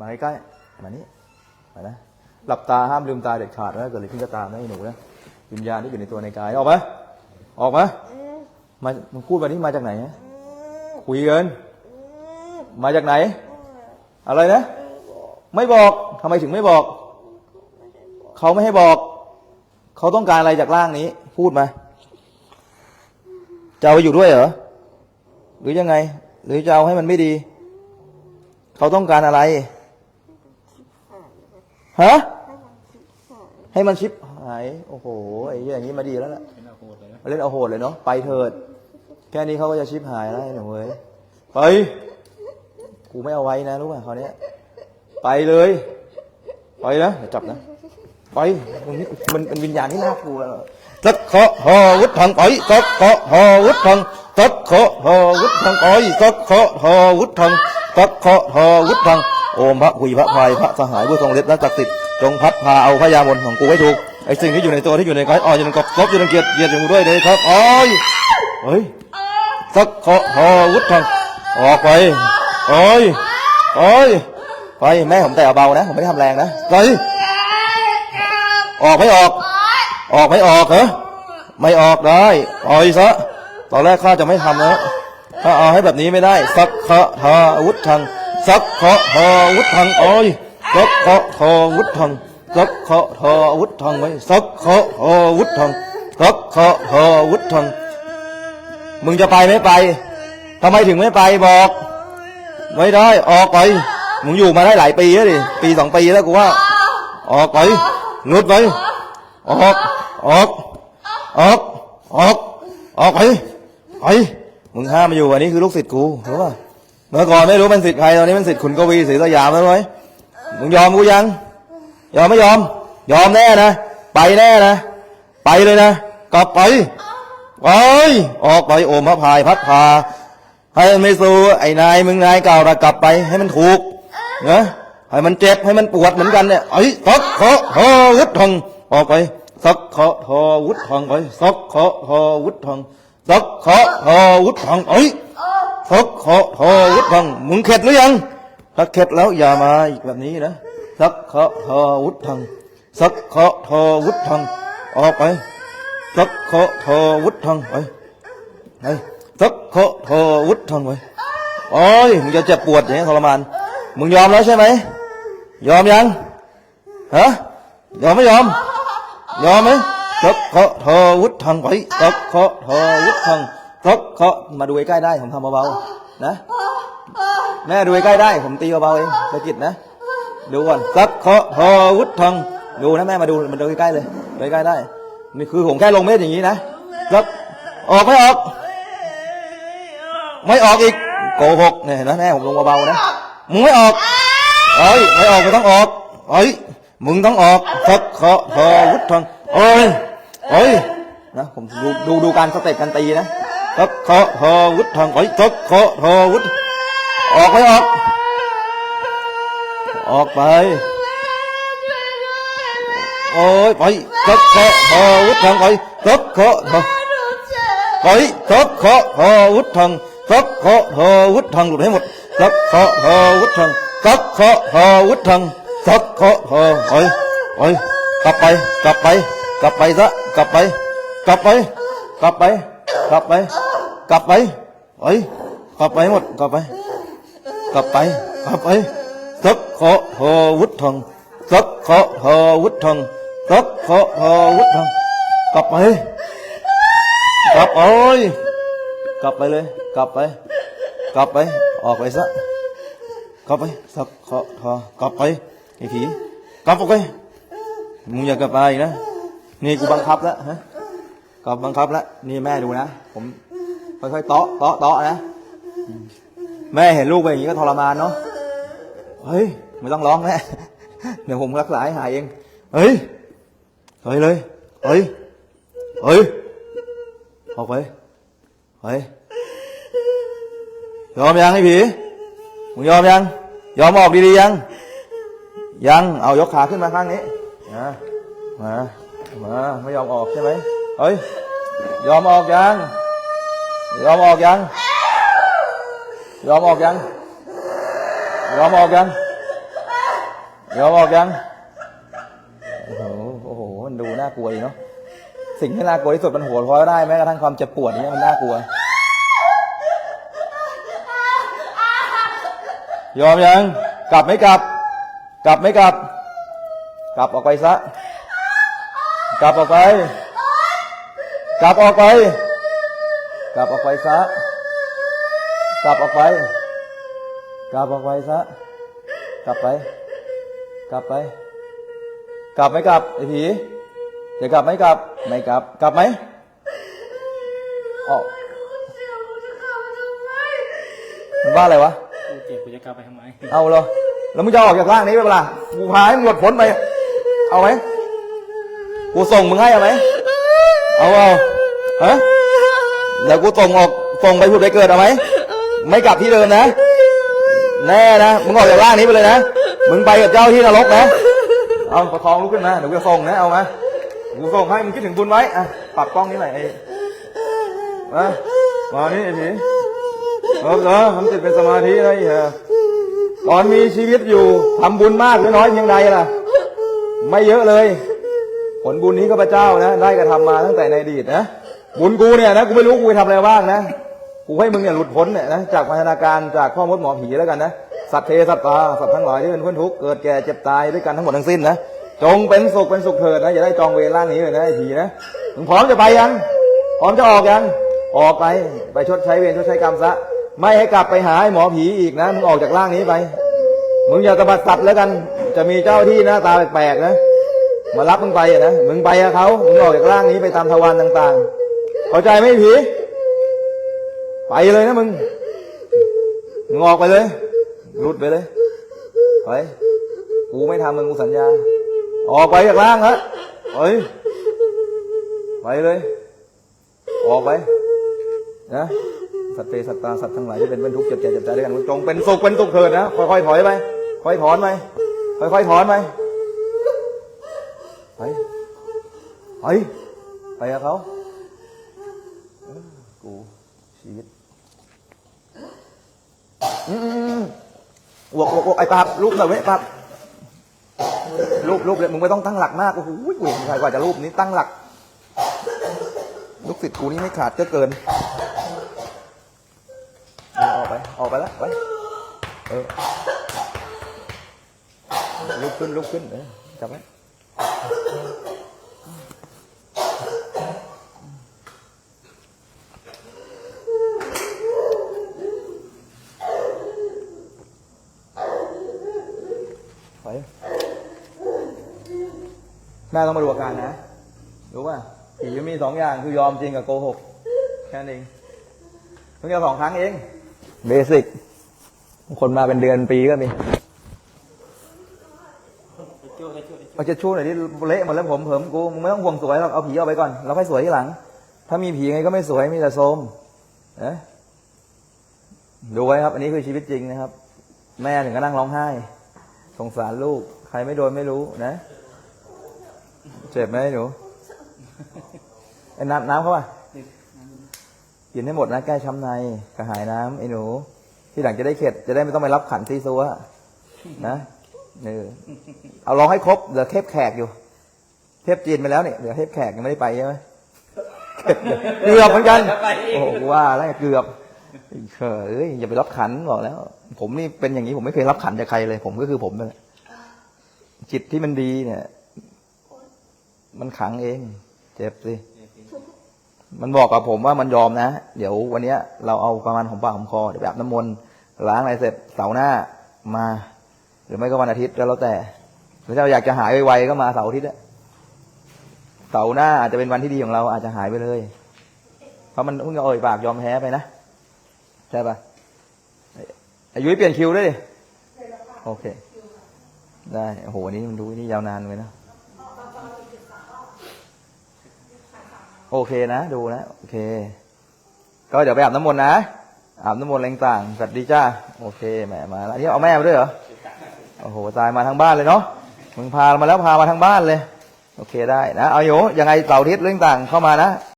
มาใกล้ๆมานี้มานะหลับตาห้ามลืมตาเด็ดขาดนะเกิดอะไรขึ้นก็ตามนะไอ้หนูนะวิญญาณที่อยู่ในตัวในกายออกมออกมามามึงพูดมานี่มาจากไหนฮะคุยกันมาจากไหน อะไรนะ ไม่บอกทำไมถึงไม่บอก เขาไม่ให้บอก เขาต้องการอะไรจากร่างนี้ พูดมาจะเอาไปอยู่ด้วยเหรอหรือยังไง หรือจะเอาให้มันไม่ดี เขาต้องการอะไร ฮะ ให้มันชิปหาย โอ้โห ไอ้เหี้ยอย่างนี้มาดีแล้วล่ะเล่นเอาโหดเลยเนาะ ไปเถิด แค่นี้เขาก็จะชิปหายแล้วไอ้หนูเว้ย ไป กูไม่เอาไว้นะรู้ป่ะคราวเนี้ย ไปเลย ไปนะอย่าจับนะ ไปมันนี่มันเป็นวิญญาณที่น่ากลัวสักเคาะหอวุฒทางไปสักเคาะหอวุฒทางสักเคาะหอวุฒทางไปสักเคาะหอวุฒทางสักเคาะหอวุฒทาง โอมพระหุยพระพายพระสหายผู้ทรงฤทธิ์และศักดิ์สิทธิ์จงพัดพาเอาพระยามนของกูให้ถูกไอ้สิ่งที่อยู่ในตัวที่อยู่ในกายอ้อยอยู่ในกบกบอยู่ในเกียรติเกียรติอยู่ด้วยเลยครับอ้อยเฮ้ยสักเคาะหอวุฒทางออกไปโอ้ยโอ้ยไปแม่ผมแต่เบานะ ผมไม่ได้ทำแรงนะไปออกไม่ออก ออกไม่ออกเหรอไม่ออกได้ปล่อยซะตอนแรกข้าจะไม่ทำนะถ้าเอาให้แบบนี้ไม่ได้ สักขะทาวุฒทัง สักขะทาวุฒทังโอ้ยสักขะทาวุฒทังสักขะทาวุฒทังไว้สักขะทาวุฒทังสักขะทาวุฒทัง มึงจะไปไม่ไปทำไมถึงไม่ไปบอก ไม่ได้ ออกไป มึงอยู่มาได้หลายปีแล้วดิปีสองปีแล้วกูว่า ออกไปหลุดไปออกออกออกออกออกไปไปมึงห้ามมาอยู่อันนี้คือลูกศิษย์กูรู้ป่ะ เมื่อก่อนไม่รู้เป็นศิษย์ใครตอนนี้เป็นศิษย์ขุนกวีศรีสยามแล้วไหมมึงยอมกูยัง ยอมไม่ยอม ยอมแน่นะ ไปแน่นะ ไปเลยนะ กลับไปไปออกไปโอมพระพายพัดพา ให้มันไม่สู้ไอ้นายมึงนายเก่านะกลับไป ให้มันถูกเนะให้มันเจ็บให้มันปวดเหมือนกันเนี่ยไอ้สักเคาะทอวุฒทองออกไปสักเคาะทอวุฒทองไปสักเคาะทอวุฒทองสักเคาะทอวุฒทองไอ้ ยสักเคาะทอวุฒทองมึงเข็ดหรือยังถ้าเข็ดแล้วอย่ามาอีกแบบนี้นะสักเคาะทอวุฒทองสักเคาะทอวุฒทองออกไปสักเคาะทอวุฒทองไปไอ้สักเคาะทอวุฒทนไว้โอ้ยมึงจะเจ็บปวดอย่างนี้ทรมานมึงยอมแล้วใช่ไหมยอมยังฮะยอมไม่ยอม ยอมไหมสักเคาะทอวุฒทนไว้สักเคาะทอวุฒท นสักเคามาดูใกล้ๆได้ผมทำเบาๆนะแม่ดูใกล้ๆได้ ผมตีเบาๆเองสะกิดนะดูก่อนสักเคาะทอวุฒทนดูนะแม่มาดูมันดูใกล้ๆเลยดูใกล้ๆได้นี่คือผมแค่ลงเม็ดอย่างนี้นะสักออกไม่ออก ไม่ออกอีกโกหกเนี่ยเห็นไหมแม่ผมลงเบาๆนะมึงไม่ออกเอ้ยไม่ออกมึงต้องออกเอ้ยมึงต้องออกสักเคาะทอวุฒทองเอ้ยเอ้ยนะผมดูดูดูการสเต็ปการตีนะ สักเคาะทอวุฒทองเอ้ยสักเคาะทอวุฒออกไม่ออก ออกไป โอ้ยไปสักเคาะทอวุฒทองไปสักเคาะทอไปสักเคาะทอวุฒทังสักเคาะทอวุฒทังหลุดให้หมดสักเคาะทอวุฒทังสักเคาะทอวุฒทังสักเคาะทอไปไปกลับไป กลับไป กลับไปซะกลับไป กลับไป กลับไป กลับไป กลับไปไปกลับไปหมด กลับไป กลับไป กลับไปสักเคาะทอวุฒทังสักเคาะทอวุฒทังสักเคาะทอวุฒทังกลับไป กลับโอ้ยกลับไปเลย กลับไป กลับไป ออกไปซะ กลับไปสักเคาะทอกลับไปไอ้ผี กลับออกไป มึงอย่ากลับมาอีกนะ นี่กูบังคับแล้วฮะ กลับบังคับแล้วนี่แม่ดูนะผมค่อยๆเตาะเตาะเตาะนะ แม่เห็นลูกเป็นอย่างนี้ก็ทรมานเนาะเฮ้ยไม่ต้องร้องแม่เดี๋ยวผมรักษาให้หายเองเฮ้ยเฮ้ยเลยเฮ้ยเฮ้ยออกไปเฮ้ยยอมยังไอ้ผีมึงยอมยัง ยอมออกดีๆยัง ยังเอายกขาขึ้นมาข้างนี้มามาไม่ยอมออกใช่ไหม เฮ้ย ยอมออกยัง ยอมออกยัง ยอมออกยัง ยอมออกยัง ยอมออกยัง โอ้โห โอ้โห มันดูน่ากลัวอีกเนาะ สิ่งที่น่ากลัวที่สุดมันหัวเร้อยได้แม้กระทั่งความเจ็บปวดนี่มันน่ากลัว ยอมยัง กลับไม่กลับ กลับไม่กลับ กลับออกไปซะ กลับออกไป กลับออกไป กลับออกไปซะ กลับออกไป กลับออกไปซะ กลับไป กลับไป กลับไหมกลับไอ้ผีจะกลับไหมกลับ ไม่กลับ กลับไหมออกมันว่าอะไรวะ กูเจ็บกูจะกลับไปทำไมเอาเหรอแล้วมึงจะออกจากร่างนี้ไปเปะล่ากูพาให้มึงหมดพ้นไป เอาไหม กูส่งมึงให้เอาไหม เอาเอาฮะเดี๋ยวกูส่งออกส่งไปผุดไปเกิดเอาไหมไม่กลับที่เดิมนะ แน่นะมึงออกจากร่างนี้ไปเลยนะมึงไปกับเจ้าที่นรกนะเอาประคองลุกขึ้นมาเดี๋ยวกูจะส่งนะเอามากูส่งให้มึงคิดถึงบุญไว้อะปรับกล้องนี้หน่อยไอ้มามานี่ไอ้ผีเออเออทำจิตเป็นสมาธินะไอ้เหี้ยตอนมีชีวิตอยู่ทำบุญมากหรือน้อยเพียงใดล่ะ ไม่เยอะเลย ลบุญนี้ข้าพเจ้านะ ได้กระทำมาตั้งแต่ในอดีตนะบุญกูเนี่ยนะกูไม่รู้กูไปทำอะไรบ้างนะกูให้มึงเนี่ยหลุดพ้นเนี่ยนะจากพันธนาการจากข้อมดหมอผีแล้วกันนะสัตว์เทสัตว์ปลาสัตว์ทั้งหลายที่เป็นเพื่อนทุกข์เกิดแก่เจ็บตายด้วยกันทั้งหมดทั้งสิ้นนะจงเป็นสุขเป็นสุขเถิดนะอย่าได้จองเวรร่างนี้เลยนะไอ้ผีนะมึงพร้อมจะไปยังพร้อมจะออกยังออกไปไปชดใช้เวรชดใช้กรรมซะไม่ให้กลับไปหาไอ้หมอผีอีกนะมึงออกจากร่างนี้ไปมึงอย่าตะบัดสัตว์แล้วกัน จะมีเจ้าที่หน้าตาแปลกๆนะ มารับมึงไปอะนะมึงไปกับเขามึงออกจากร่างนี้ไปตามทวารต่าง ๆ เข้าใจไหมผี ไปเลยนะมึงมึงออกไปเลยหลุดไปเลยไปกูไม่ทำมึงกูสัญญา ออกไปจากร่างฮะเฮ้ยไปเลย ออกไปนะสัตว์เตสัตตาสัตว์ทั้งหลายที่เป็นเป็นทุกข์เจ็บแก่เจ็บตายด้วยกันจงเป็นสุขเป็นสุขเถิดนะค่อยๆถอยไปค่อยถอนไปค่อยๆถอนไป ไปไปไปกับเขากูชีวิตอืมอ้วกอ้วกวกไอ้ปาบลูกหน่อยเว้ยปาบรูปรูปเลยมึงไม่ต้องตั้งหลักมากโอ้โหเวรใครกว่าจะรูปนี้ตั้งหลัก ลูกศิษย์กูนี่ไม่ขาดก็เกินออกไป ออกไปแล้วไปเออลุกขึ้นลุกขึ้นเออจับไว้ แม่ต้องมาดูอาการนะ รู้ป่ะผีมีสองอย่างคือยอมจริงกับโกหก แค่นั้นเองเพิ่งจะสองครั้งเอง เบสิก คนมาเป็นเดือนปีก็มี ไปช่วยไปช่วยไปช่วย เอาจะชูหน่อยที่เละหมดแล้วผมเผิมกูมึงไม่ต้องห่วงสวยหรอกเอาผีเอาไปก่อนแล้วค่อยสวยทีหลัง ถ้ามีผีไงก็ไม่สวยมีแต่โทมเอ๊ะดูไว้ครับ อันนี้คือชีวิตจริงนะครับ แม่ถึงก็นั่งร้องไห้ สงสารลูก ใครไม่โดนไม่รู้นะ เจ็บไหมหนูไอ้น้ำน้ำเขาอะกินให้หมดนะแก้ช้ำในกระหายน้ำไอ้หนู ที่หลังจะได้เข็ดจะได้ไม่ต้องไปรับขันซีซัวนะ เออเอาลองให้ครบเหลือเทพแขกอยู่ เทพจีนไปแล้วเนี่ยเหลือเทพแขกยังไม่ได้ไปใช่ไหมเกือบเหมือนกันโอ้โหว่าแล้วเกือบไอ้เอ้ยอย่าไปรับขันบอกแล้ว ผมนี่เป็นอย่างนี้ผมไม่เคยรับขันจากใครเลย ผมก็คือผมนั่นแหละจิตที่มันดีเนี่ย มันขังเอง เจ็บสิมันบอกกับผมว่ามันยอมนะ เดี๋ยววันเนี้ย เราเอาประมาณของปากของคอเดี๋ยวแบบน้ำมนต์ล้างอะไรเสร็จเสาร์หน้ามา หรือไม่ก็วันอาทิตย์ก็แล้วแต่หรือถ้าเราอยากจะหายไวๆก็มาเสาร์อาทิตย์อะเสาร์หน้าอาจจะเป็นวันที่ดีของเราอาจจะหายไปเลย เพราะมันเพิ่งจะเอ่ยปากยอมแพ้ไปนะใช่ปะอายุเปลี่ยนคิวด้วยดิโอเค ได้โอ้โหนี้มันดูนี่ยาวนานเลยนะโอเคนะดูนะโอเค ก็เดี๋ยวไปอาบน้ำมนต์นะอาบน้ำมนต์อะไรต่างสวัสดีจ้าโอเคแหมมาแล้วนี่เอาแม่มาด้วยเหรอ อ้โหตายมาทั้งบ้านเลยเนาะมึงพามาแล้วพามาทั้งบ้านเลย โอเคได้นะ เอาอยู่ยังไงเสาร์อาทิตย์เรื่องต่างเข้ามานะ